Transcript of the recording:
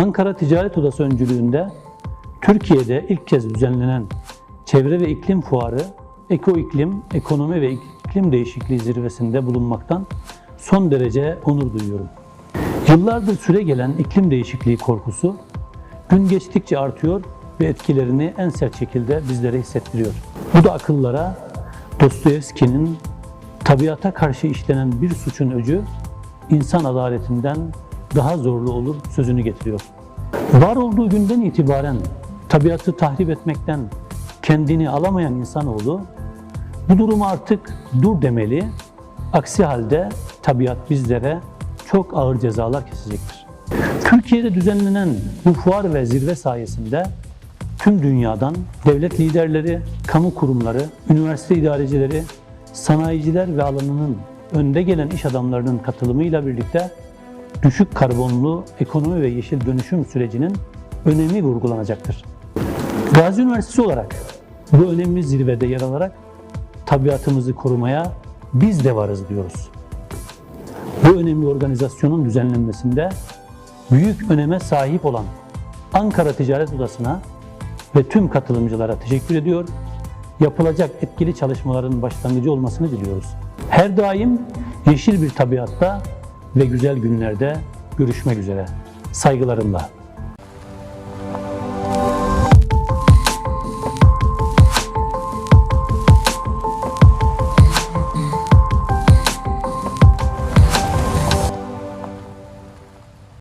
Ankara Ticaret Odası öncülüğünde Türkiye'de ilk kez düzenlenen Çevre ve İklim Fuarı, Eko İklim, Ekonomi ve İklim Değişikliği zirvesinde bulunmaktan son derece onur duyuyorum. Yıllardır süre gelen iklim değişikliği korkusu gün geçtikçe artıyor ve etkilerini en sert şekilde bizlere hissettiriyor. Bu da akıllara Dostoyevski'nin tabiata karşı işlenen bir suçun öcü insan adaletinden daha zorlu olur sözünü getiriyor. Var olduğu günden itibaren tabiatı tahrip etmekten kendini alamayan insanoğlu bu duruma artık dur demeli. Aksi halde tabiat bizlere çok ağır cezalar kesecektir. Türkiye'de düzenlenen bu fuar ve zirve sayesinde tüm dünyadan devlet liderleri, kamu kurumları, üniversite idarecileri, sanayiciler ve alanının önde gelen iş adamlarının katılımıyla birlikte düşük karbonlu ekonomi ve yeşil dönüşüm sürecinin önemi vurgulanacaktır. Gazi Üniversitesi olarak bu önemli zirvede yer alarak tabiatımızı korumaya biz de varız diyoruz. Bu önemli organizasyonun düzenlenmesinde büyük öneme sahip olan Ankara Ticaret Odası'na ve tüm katılımcılara teşekkür ediyor. Yapılacak etkili çalışmaların başlangıcı olmasını diliyoruz. Her daim yeşil bir tabiatta ve güzel günlerde görüşmek üzere. Saygılarımla.